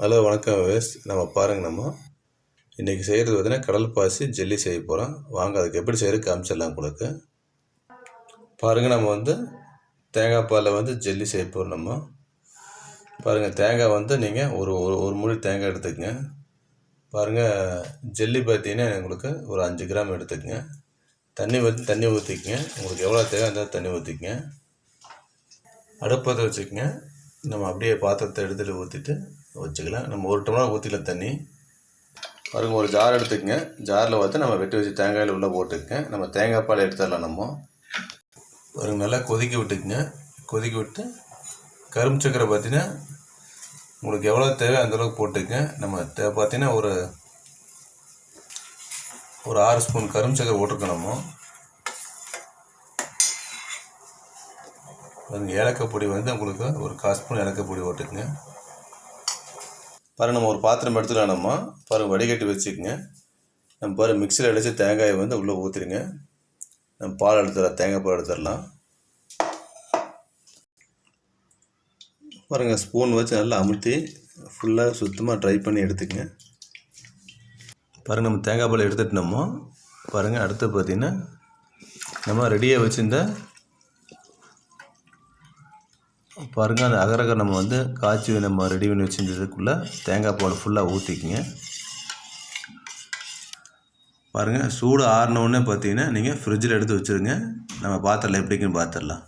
Hello வணக்கம் ways நம்ம பாருங்க நம்ம. இன்றைக்கி செய்கிறது பார்த்தீங்கன்னா கடல் பாசி ஜெல்லி செய்ய போகிறோம் வாங்க அதுக்கு எப்படி செய்கிறது காமிச்சிடலாம் உங்களுக்கு. பாருங்கள் நம்ம வந்து தேங்காய் பாலில் வந்து ஜெல்லி செய்ய போகிறோம் நம்ம. பாருங்கள் தேங்காய் வந்து நீங்கள் ஒரு ஒரு ஒரு முடி தேங்காய் எடுத்துக்கங்க. பாருங்கள் ஜெல்லி பார்த்தீங்கன்னா உங்களுக்கு ஒரு அஞ்சு கிராம் எடுத்துக்கங்க. தண்ணி வச்சு தண்ணி ஊற்றிக்கங்க உங்களுக்கு எவ்வளோ தேவை அந்த தண்ணி ஊற்றிக்கங்க அடுப்பத்தை வச்சுக்கங்க. நம்ம அப்படியே பாத்திரத்தை எடுத்துகிட்டு ஊற்றிட்டு வச்சுக்கலாம். நம்ம ஒரு டம்ளர் ஊற்றிக்கலாம் தண்ணி பாருங்க ஒரு ஜார் எடுத்துக்கங்க. ஜாரில் பார்த்து நம்ம வெட்டி வச்சு தேங்காயில் உள்ளே போட்டுக்கங்க. நம்ம தேங்காய் பால் எடுத்துடலாம் நம்ம. பாருங்க நல்லா கொதிக்க விட்டுக்குங்க. கொதிக்க விட்டு கரும்பு சக்கரை பார்த்தீங்கன்னா உங்களுக்கு எவ்வளோ தேவை அந்தளவுக்கு போட்டுக்கங்க. நம்ம தே பார்த்தீங்கன்னா ஒரு ஒரு ஆறு ஸ்பூன் கரும்பு சக்கரை போட்டிருக்கணுமோ நம்ம. பாருங்க ஏலக்காய் பொடி வந்து உங்களுக்கு ஒரு கால் ஸ்பூன் ஏலக்காய் பொடி போட்டுக்குங்க. பாருங்க நம்ம ஒரு பாத்திரம் எடுத்துக்கலாம் நம்ம வடிகட்டி வச்சுக்கோங்க. நம்ம பாருங்க மிக்சியில் அடித்து தேங்காயை வந்து உள்ளே ஊற்றிடுங்க நம்ம பால் எடுத்துடலாம் தேங்காய் பால் எடுத்துடலாம். பாருங்கள் ஸ்பூன் வச்சு நல்லா அமுத்தி ஃபுல்லாக சுத்தமாக ட்ரை பண்ணி எடுத்துக்கங்க. பாருங்கள் நம்ம தேங்காய் பால் எடுத்துட்டு பாருங்கள் அடுத்து பார்த்திங்கன்னா நம்ம ரெடியாக வச்சுருந்த பாருங்கள் அந்த அகரக நம்ம வந்து காய்ச்சி நம்ம ரெடி பண்ணி வச்சுருந்ததுக்குள்ளே தேங்காய் பால் ஃபுல்லாக ஊற்றிக்கிங்க பாருங்கள் சூடு ஆறினோடனே பார்த்தீங்கன்னா நீங்கள் ஃப்ரிட்ஜில் எடுத்து வச்சுருங்க. நம்ம பாத்திரலாம் எப்படிக்குன்னு பார்த்துடலாம்